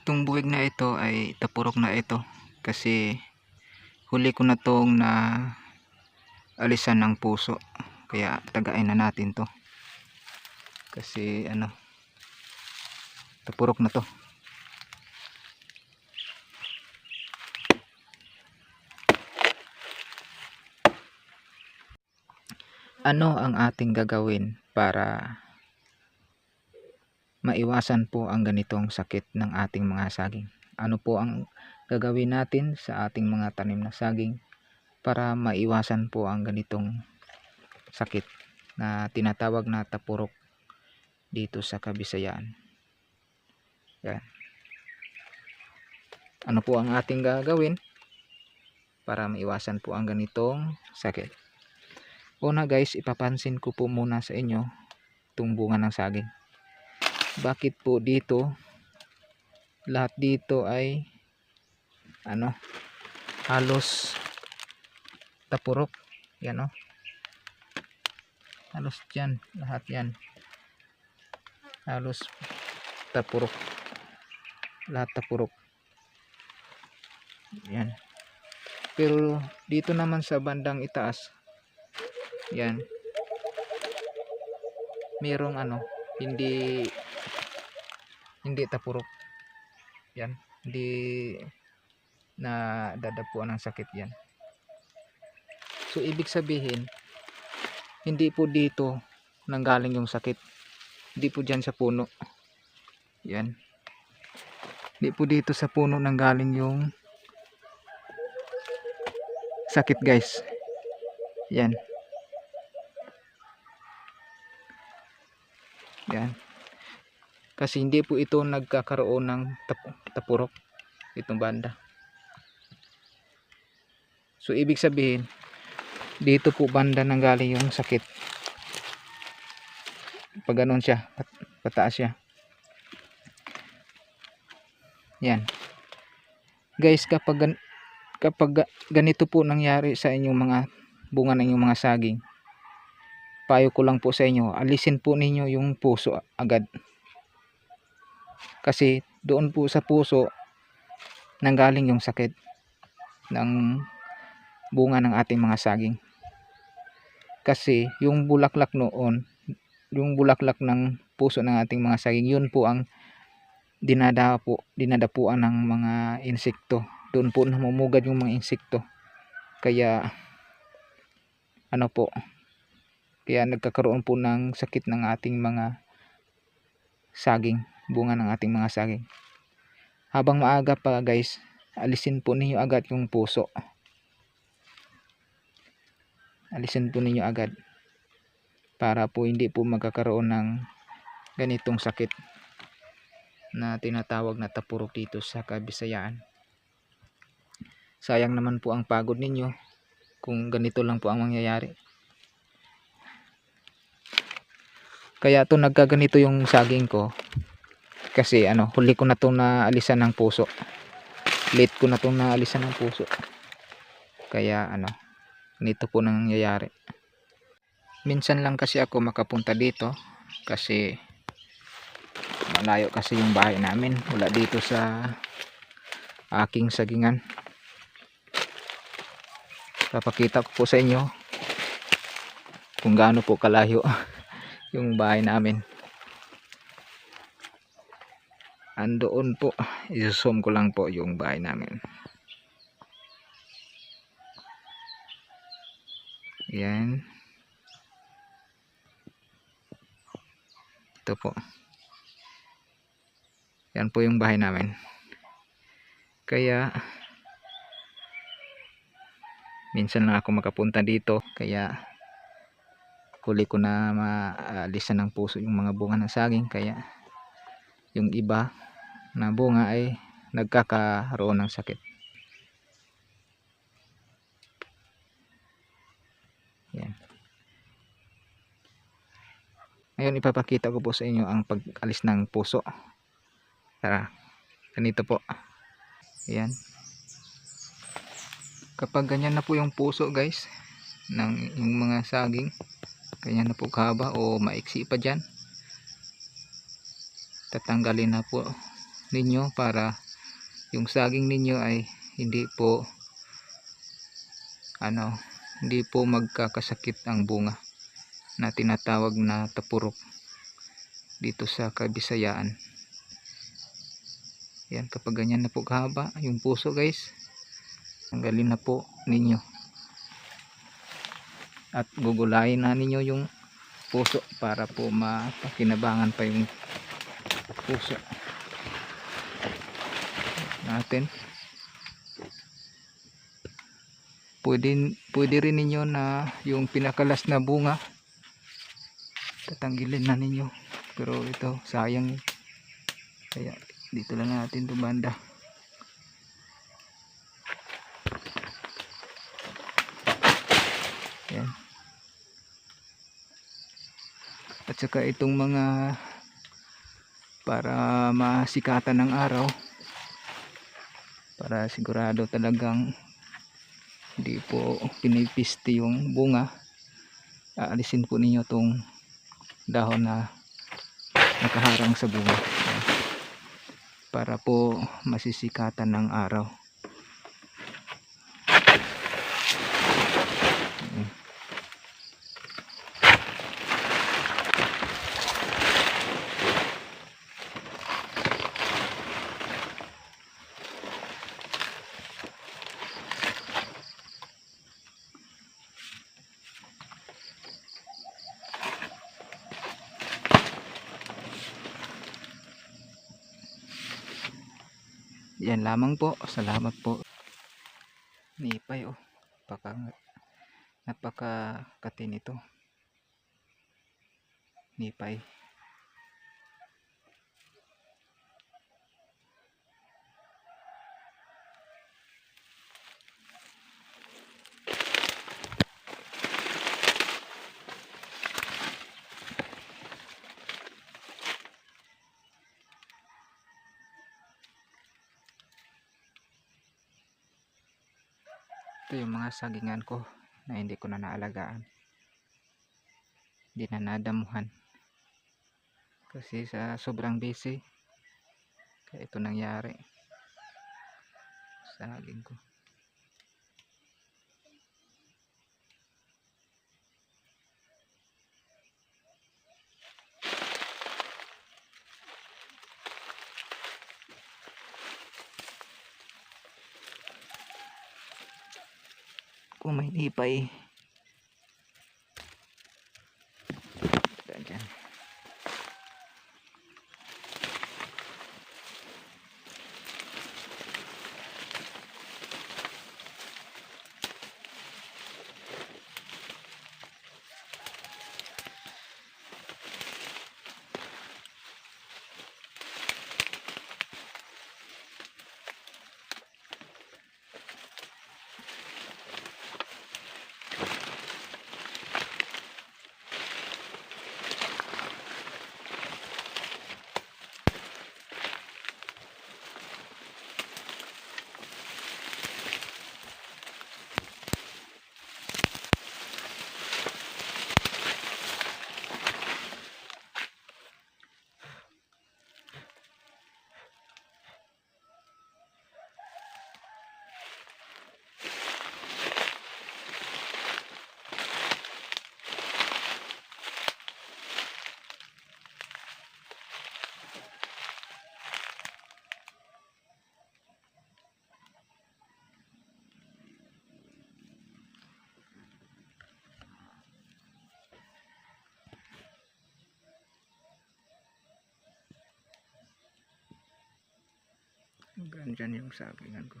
itong buwig na ito ay tapurok na ito kasi huli ko na tong na alisan ng puso. Kaya tagain na natin to. Kasi ano tapurok na to. Ano ang ating gagawin para maiwasan po ang ganitong sakit ng ating mga saging ano po ang gagawin natin sa ating mga tanim na saging para maiwasan po ang ganitong sakit na tinatawag na tapurok dito sa Kabisayaan. Yan. Ano po ang ating gagawin para maiwasan po ang ganitong sakit? Una guys, ipapansin ko po muna sa inyo itong bunga ng saging. Bakit po dito? Lahat dito ay ano halos tapurok. Yan o halos dyan lahat yan. Halos tapurok. Lahat tapurok. Yan. Pero dito naman sa bandang itaas yan. Merong ano hindi hindi tapurok. Yan. Hindi na dadapuan ng sakit yan. So ibig sabihin hindi po dito nanggaling yung sakit. Hindi po dyan sa puno. Yan. Hindi po dito sa puno nanggaling yung sakit guys. Yan. Yan kasi hindi po ito nagkakaroon ng tap tapurok itong banda. So ibig sabihin dito po banda nanggaling yung sakit. Pag ganun siya pat pataas siya. Yan. Guys kapag gan kapag ga- ganito po nangyari sa inyong mga bunga ng inyong mga saging payo ko lang po sa inyo alisin po ninyo yung puso agad kasi doon po sa puso nanggaling yung sakit ng bunga ng ating mga saging. Kasi yung bulaklak noon yung bulaklak ng puso ng ating mga saging yun po ang dinadapo dinadapuan ng mga insekto. Doon po namumugad yung mga insekto. Kaya ano po kaya nagkakaroon po ng sakit ng ating mga saging bunga ng ating mga saging. Habang maaga pa guys alisin po ninyo agad yung puso. Alisin po ninyo agad para po hindi po magkakaroon ng ganitong sakit na tinatawag na tapurok dito sa Kabisayaan. Sayang naman po ang pagod ninyo kung ganito lang po ang mangyayari. Kaya to nagkaganito yung saging ko kasi ano huli ko na itong naalisan ng puso. Late ko na itong naalisan ng puso. Kaya ano ganito po nangyayari. Minsan lang kasi ako makapunta dito kasi malayo kasi yung bahay namin. Wala dito sa aking sagingan. Papakita ko po sa inyo kung gaano po kalayo yung bahay namin andoon po. I-zoom ko lang po yung bahay namin. Yan. Ito po. Yan po yung bahay namin. Kaya minsan lang ako makapunta dito. Kaya huli ko na maalisan ng puso yung mga bunga ng saging. Kaya yung iba na bunga ay nagkakaroon ng sakit. Yan. Ngayon ipapakita ko po sa inyo ang pag-alis ng puso. Tara ganito po. Yan. Kapag ganyan na po yung puso guys ng yung mga saging ganyan na po kahaba o maiksi pa dyan tatanggalin na po ninyo para yung saging ninyo ay hindi po ano hindi po magkakasakit ang bunga na tinatawag na tapurok dito sa kabisayaan. Yan kapag ganyan na po kahaba yung puso guys tanggalin na po ninyo. At gugulayin na ninyo yung puso para po mapakinabangan pa yung puso natin. Pwede, pwede rin ninyo na yung pinakalas na bunga tatanggilin na ninyo. Pero ito sayang eh. kaya dito lang natin to banda. Yan at saka itong mga para masikatan ng araw para sigurado talagang hindi po pinipisti yung bunga. Aalisin po ninyo tong dahon na nakaharang sa bunga. Para po masisikatan ng araw Yan lamang po. Salamat po. Nipay oh. Napaka, napaka katin ito. Nipay. Ito yung mga sagingan ko na hindi ko na naalagaan. Hindi na nadamuhan. Kasi sa sobrang busy, kaya ito nangyari. Saging ko. Kung may lipay. Ganyan. Ganyan yung sagingan ko.